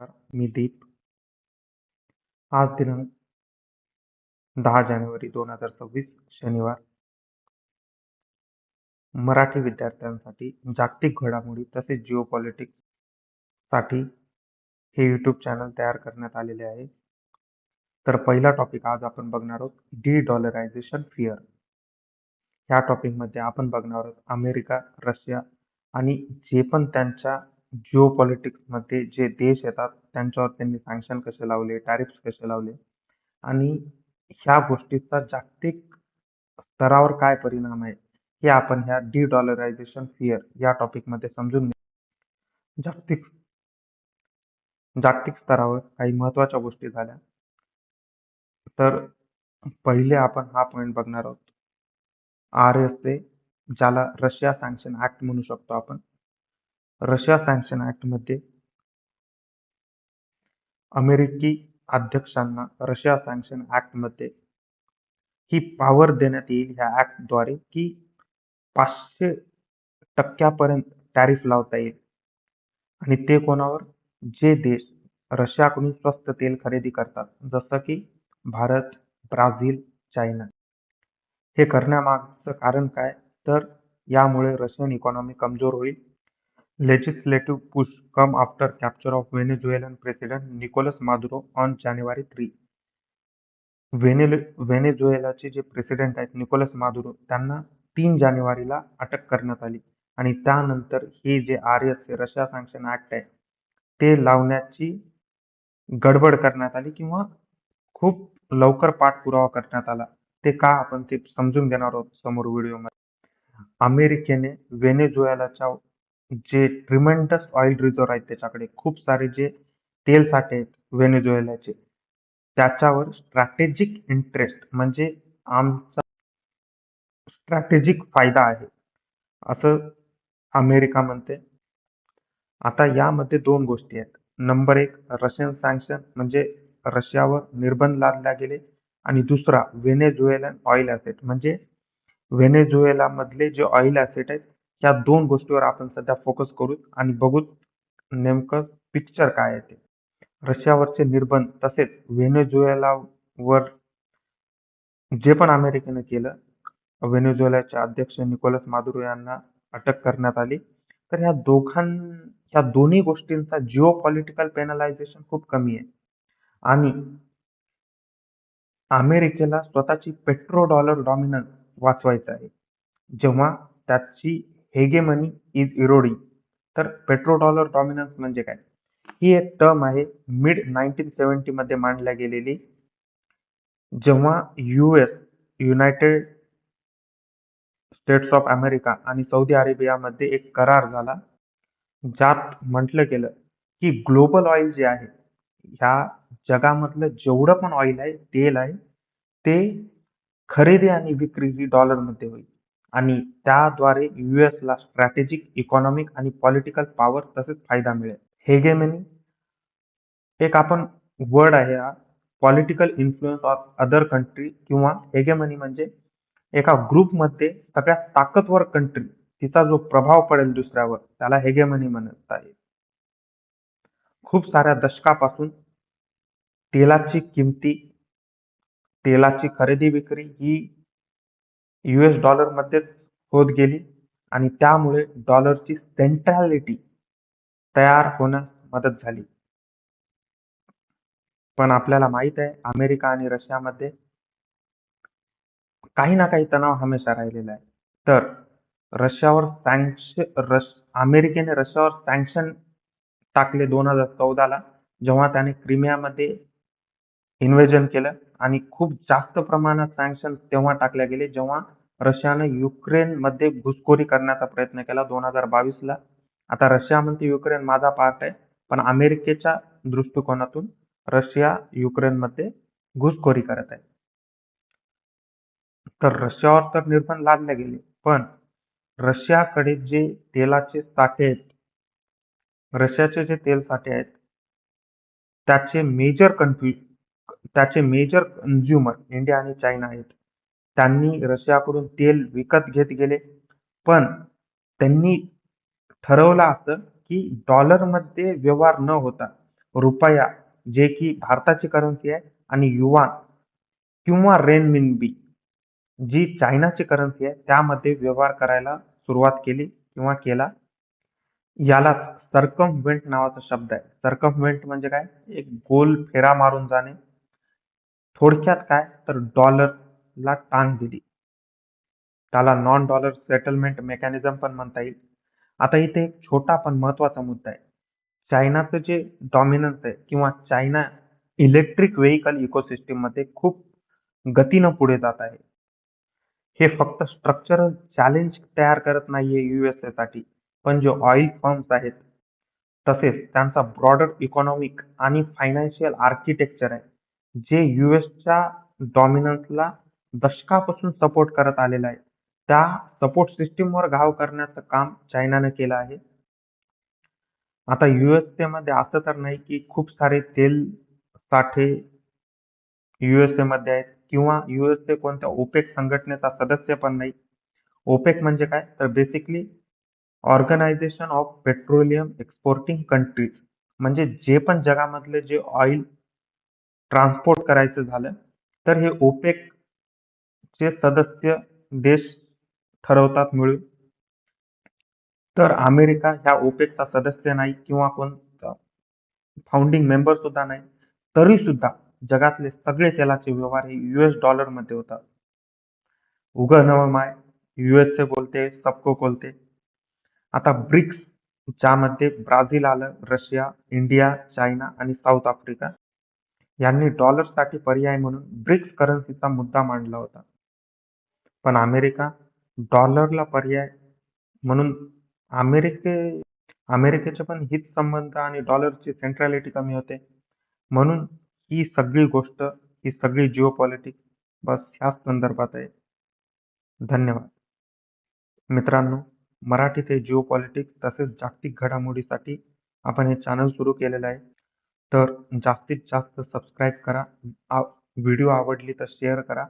मी दीप. आज दिनांक दहा जानेवारी दोन हजार सव्वीस शनिवार. मराठी विद्यार्थ्यांसाठी जागतिक घडामोडी तसेच जिओपॉलिटिक्ससाठी हे यूट्यूब चॅनल तयार करण्यात आलेले आहे. तर पहिला टॉपिक आज आपण बघणार आहोत डी डॉलरायझेशन फिअर. ह्या टॉपिकमध्ये आपण बघणार आहोत अमेरिका, रशिया आणि जे पण त्यांच्या जिओपॉलिटिक्समध्ये जे देश येतात त्यांच्यावर त्यांनी सँक्शन कसे लावले, टॅरिफ्स कसे लावले आणि ह्या गोष्टीचा जागतिक स्तरावर काय परिणाम आहे हे आपण ह्या डी डॉलरायझेशन फिअर या टॉपिकमध्ये समजून घेऊ. जागतिक जागतिक स्तरावर काही महत्त्वाच्या गोष्टी झाल्या. तर पहिले आपण हा पॉईंट बघणार आहोत आर एस ए ज्याला रशिया सँक्शन ऍक्ट म्हणू शकतो आपण. रशिया सँक्शन ऍक्टमध्ये अमेरिकी अध्यक्षांना रशिया सँक्शन ॲक्टमध्ये ही पॉवर देण्यात येईल ह्या ऍक्टद्वारे की पाचशे टक्क्यापर्यंत टॅरिफ लावता येईल आणि ते कोणावर जे देश रशियाकडून स्वस्त तेल खरेदी करतात जसं की भारत, ब्राझील, चायना. हे करण्यामागचं कारण काय तर यामुळे रशियन इकॉनॉमी कमजोर होईल. Legislative push come after capture of Venezuelan president Nicolas Maduro on January three. व्हेनेझुएलाचे जे प्रेसिडेंट आहेत निकोलस मादुरो त्यांना तीन जानेवारीला अटक करण्यात आली आणि त्यानंतर हे जे R S Russia sanction act आहे ते लावण्याची गडबड करण्यात आली किंवा खूप लवकर पाठपुरावा करण्यात आला. ते का आपण ते समजून घेणार आहोत समोर व्हिडिओमध्ये. अमेरिकेने व्हेनेझुएलाच्या जे ट्रिमेंडस ऑइल रिझर्व आहेत त्याच्याकडे खूप सारे जे तेल साठे आहेत व्हेनेझुएलाचे त्याच्यावर स्ट्रॅटेजिक इंटरेस्ट म्हणजे आमचा स्ट्रॅटेजिक फायदा आहे असं अमेरिका म्हणते. आता यामध्ये दोन गोष्टी आहेत. नंबर एक रशियन सँक्शन म्हणजे रशियावर निर्बंध लादले गेले आणि दुसरा व्हेनेझुएलन ऑइल ॲसेट म्हणजे व्हेनेझुएला मधले जे ऑइल ॲसेट आहेत या दोन गोष्टीवर आपण सध्या फोकस करू आणि बघू नेमकं पिक्चर काय आहे ते. रशियावरचे निर्बंध तसेच व्हेनेझुएलावर जे पण अमेरिकेने केलं व्हेनेझुएलाचे अध्यक्ष निकोलस मादुरो यांना अटक करण्यात आली. तर ह्या दोघां ह्या दोन्ही गोष्टींचा जिओ पॉलिटिकल पेनलायझेशन खूप कमी आहे आणि अमेरिकेला स्वतःची पेट्रो डॉलर डॉमिनन्स वाचवायचं आहे. जेव्हा त्याची हेगेमनी इज इरोडिंग तर पेट्रो डॉलर डॉमिनन्स म्हणजे काय? ही एक टर्म आहे मिड नाईन्टीन सेव्हन्टी मध्ये मांडल्या गेलेली. जेव्हा US United States of America आणि सौदी अरेबियामध्ये एक करार झाला ज्यात म्हटलं गेलं की ग्लोबल ऑइल जे आहे ह्या जगामधलं जेवढं पण ऑइल आहे तेल आहे ते खरेदी आणि विक्री ही डॉलरमध्ये होईल. आणि त्याद्वारे US ला स्ट्रॅटेजिक इकॉनॉमिक आणि पॉलिटिकल पॉवर तसेच फायदा मिळेल. हेगेमनी एक आपण वर्ड आहे हा political influence of other country किंवा हेगेमनी म्हणजे एका ग्रुपमध्ये सगळ्यात ताकदवर कंट्री तिचा जो प्रभाव पडेल दुसऱ्यावर त्याला हेगेमनी म्हणत आहे. खूप साऱ्या दशकापासून तेलाची किमती तेलाची खरेदी विक्री ही युएस डॉलर मध्येच होत गेली आणि त्यामुळे डॉलरची सेंट्रॅलिटी तयार होण्यास मदत झाली. पण आपल्याला माहीत आहे अमेरिका आणि रशियामध्ये काही ना काही तणाव हमेशा राहिलेला आहे. तर रशियावर सँक्शन रश अमेरिकेने रशियावर सँक्शन टाकले दोन हजार चौदाला जेव्हा त्याने क्रिमियामध्ये इन्व्हेजन केलं आणि खूप जास्त प्रमाणात सँक्शन तेव्हा टाकले गेले जेव्हा रशियाने युक्रेनमध्ये घुसखोरी करण्याचा प्रयत्न केला दोन हजार बावीसला. आता रशिया म्हणते युक्रेन माझा पार्ट आहे पण अमेरिकेच्या दृष्टिकोनातून रशिया युक्रेनमध्ये घुसखोरी करत आहे. तर रशियावर तर निर्बंध लादले गेले पण रशियाकडे जे तेलाचे साठे आहेत रशियाचे जे तेल साठे आहेत त्याचे मेजर कन्फ्यू त्याचे मेजर कंझ्युमर इंडिया आणि चायना आहेत. त्यांनी रशियाकडून तेल विकत घेत गेले. पण त्यांनी ठरवलं असं की डॉलरमध्ये व्यवहार न होता रुपया जे की भारताची करन्सी आहे आणि युवान किंवा रेनमिनबी जी चायनाची करन्सी आहे त्यामध्ये व्यवहार करायला सुरुवात केली किंवा केला. यालाच सर्कमव्हेंट नावाचा शब्द आहे. सर्कमव्हेंट म्हणजे काय? एक गोल फेरा मारून जाणे. थोडक्यात काय? तर डॉलर ला टांग दिली. त्याला नॉन डॉलर सेटलमेंट मेकॅनिझम पण म्हणता येईल. आता इथे एक छोटा पण महत्त्वाचा मुद्दा आहे. चायनाचं जे डॉमिनन्स आहे किंवा चायना इलेक्ट्रिक व्हेकल इकोसिस्टीममध्ये खूप गतीनं पुढे जात आहे. हे फक्त स्ट्रक्चरल चॅलेंज तयार करत नाहीये युएसए साठी. पण जे ऑइल फर्म्स आहेत तसेच त्यांचा ब्रॉडर इकॉनॉमिक आणि फायनान्शियल आर्किटेक्चर आहे. जे युएसच्या डॉमिनन्सला दशकापासून सपोर्ट करत आलेला आहे. त्या सपोर्ट सिस्टीमवर घाव करण्याचं काम चायनाने केलं आहे. आता युएसए मध्ये असं तर नाही की खूप सारे तेल साठे युएसए मध्ये आहेत किंवा युएसए कोणत्या ओपेक संघटनेचा सदस्य पण नाही. ओपेक म्हणजे काय? तर basically organisation of petroleum exporting countries म्हणजे जे पण जगामधले जे ऑइल ट्रान्सपोर्ट करायचं झालं तर हे ओपेक चे सदस्य देश ठरवतात मिळून. तर अमेरिका ह्या ओपेकचा सदस्य नाही किंवा कोणता फाउंडिंग मेंबर सुद्धा नाही तरी सुद्धा जगातले सगळे तेलाचे व्यवहार हे युएस डॉलरमध्ये होतात. उग नव माय युएसए बोलते सबको बोलते. आता ब्रिक्स ज्यामध्ये ब्राझील आलं रशिया इंडिया चायना आणि साऊथ आफ्रिका यांनी डॉलरसाठी पर्याय म्हणून ब्रिक्स करन्सीचा मुद्दा मांडला होता. पण अमेरिका डॉलरला पर्याय म्हणून अमेरिके अमेरिकेचे पण हित संबंध आणि डॉलरची सेंट्रॅलिटी कमी होते. म्हणून ही सगळी गोष्ट ही सगळी जिओ पॉलिटिक्स बस ह्याच संदर्भात आहे. धन्यवाद. मित्रांनो मराठी ते जिओ पॉलिटिक्स तसेच जागतिक घडामोडीसाठी आपण हे चॅनल सुरू केलेलं आहे. तर जास्तीत जास्त सबस्क्राईब करा. व्हिडिओ आवडली तर शेअर करा.